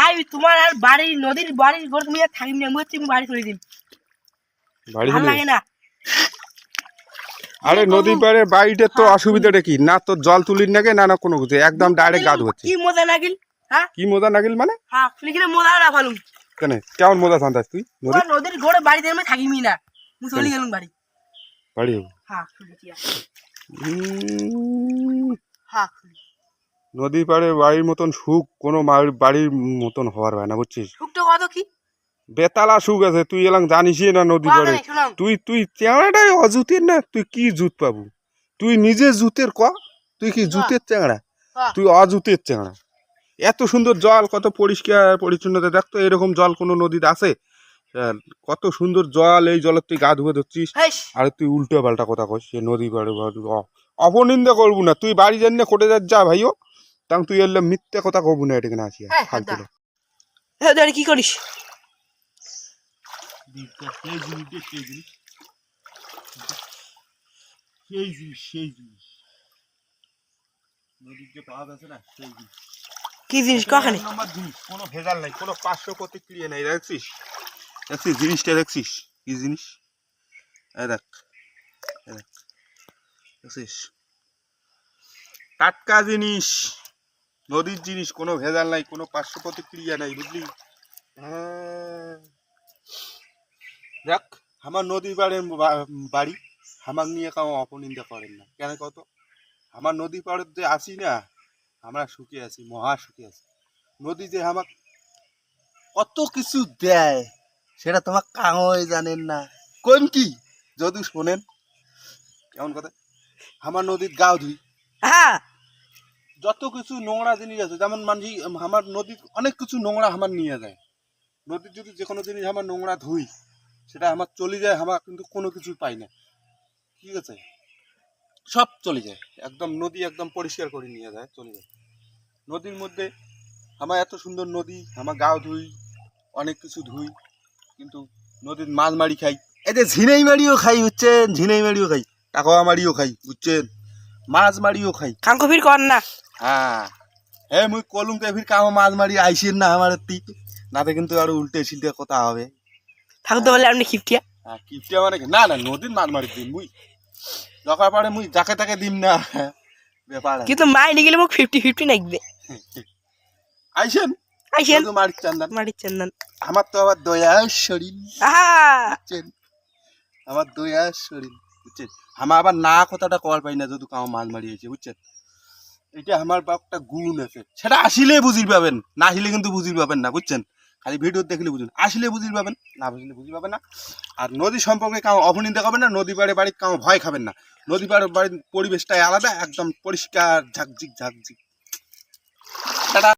I তোমার আর বাড়ির নদীর বাড়ির ঘর তুমি আর আমি হচ্ছে তুমি বাড়ি করে দিন বাড়ি লাগে না। আরে নদী করব? পাড়ে তো হ্যাঁ, অসুবিধাটা কি? না তো জল তুলির নাকি না না কোনো কিছু। একদম ডাইরেক্ট গা ধুচ্ছে কি মজা নাগিল হ্যাঁ? কি মজা নাগিল মানে? হ্যাঁ মজা না ভালো কেন? কেমন মজা শান্তাস তুই? নদী নদীর ঘরে বাড়িতে আমি থাকিমি না। আমি চলে গেলাম বাড়ি। বাড়ি হ্যাঁ হ্যাঁ ফ্লিকি। নদী পাড়ে বাড়ির মতন সুখ কোনো বাড়ির মতন হওয়ার হয় না বুঝছিস? শুকটো কত কি? বেতালা সুখ আছে তুই এলাম জানিসই না নদী পাড়ে। তুই তুই চেংড়াটাই অজুতের না? তুই কি জুত পাবু? তুই নিজে জুতের ক? তুই কি জুতের চেংড়া হ্যাঁ। তুই অজুতের চেংড়া এত সুন্দর জল কত পরিষ্কার পরিচ্ছন্নতা দেখতো এরকম জল কোনো নদীতে আছে আর কত সুন্দর জল এই জলের তুই গা ধুয়ে ধরছিস। আর তুই উল্টো পাল্টা কথা কস সে নদী পাড়ে অপনিন্দা করব না তুই বাড়ি জানি না কোটে যা ভাইও। তাং তুই এলে মিথ্যে কথা কবু না এটাকে না আসিয়া হ্যাঁ, ফালতু দাদা। হ্যাঁ দাঁড়ি কি করিস? সেই জিনিস। সেই জিনিস নদীর যে পাওয়া যাচ্ছে না সেই জিনিস। কি জিনিস? কখানে? এক জিনিস কোনো ভেজাল নাই কোনো পার্শ্ব প্রতিক্রিয়া নাই দেখছিস? দেখছিস জিনিসটা দেখছিস? কি জিনিস? দেখ দেখ দেখছিস? টাটকা জিনিস। নদীর জিনিস, কোনো ভেজাল নাই, কোনো পার্শ্ব প্রতিক্রিয়া নাই, বুঝলি? হ্যাঁ। দেখ আমার নদীর পাড়ের বাড়ি আমার নিয়ে কাউ অপনিন্দা করেন না। কেন কত আমার নদী পাড়ের যে আসি না, আমরা সুখে আছি, মহা সুখে আছি। নদী যে আমার কত কিছু দেয়, সেটা তোমার কাঙই জানেন না। কোন কি? যদি শোনেন। কেমন কথা? আমার নদীর গাও ধুই। হ্যাঁ যত কিছু নোংরা জিনিস আছে, যেমন মানছি আমার নদীর অনেক কিছু নোংরা আমার নিয়ে যায়। নদীর যদি যে কোনো জিনিস আমার নোংরা ধুই, সেটা আমার চলে যায়, আমার কিন্তু কোনো কিছু পাই না। ঠিক আছে? সব চলে যায়। একদম নদী একদম পরিষ্কার করে নিয়ে যায়, চলে যায়। নদীর মধ্যে আমার এত সুন্দর নদী, আমার গাও ধুই, অনেক কিছু ধুই, কিন্তু নদীর মাছ মারি খাই। এই যে ঝিনাই মারিও খাই, বুঝছেন? ঝিনাই মারিও খাই টাকা মারিও খাই, বুঝছেন? মাছ মারিও খাই। কাঙ্ক ফির কর না। হ্যাঁ। হে মুই কলুম ফির কামো মাছ মারি আইসেন না আমার তি। নাতে কিন্তু আরও উল্টে সিল্টে কথা হবে। থাকতে বলে আপনি খিপটিয়া হ্যাঁ কিপটিয়া মানে না না নদীর মাছ মারি দিম মুই। দরকার পারে মুই যাকে তাকে দিম না। ব্যাপার। কিন্তু মাই নিয়ে গেলে মোক ফিফটি ফিফটি নাকবে আইসেন? আইসেন। মারি চান্দান। মাটির চন্দন। আমার তো আবার দয়ার শরীর। বুঝছেন? আমার দয়ার শরীর। বুঝছেন? আমার আবার না কথাটা কল পাই না যদি কামো মাছ মারিয়েছে বুঝছেন? এটা আমার একটা গুণ আছে সেটা আসিলে বুঝি পাবেন, না আসিলে কিন্তু বুঝি পাবেন না, বুঝছেন? খালি ভিডিও দেখলে বুঝুন, আসলে বুঝি পাবেন, না বুঝলে বুঝি পাবেন না। আর নদী সম্পর্কে কাউ অবনিন্দা করবেন না, নদী পাড়ে বাড়ির কাউ ভয় খাবেন না। নদী পাড়ে বাড়ির পরিবেশটাই আলাদা, একদম পরিষ্কার, ঝাকঝিক ঝাকঝিক। টাটা।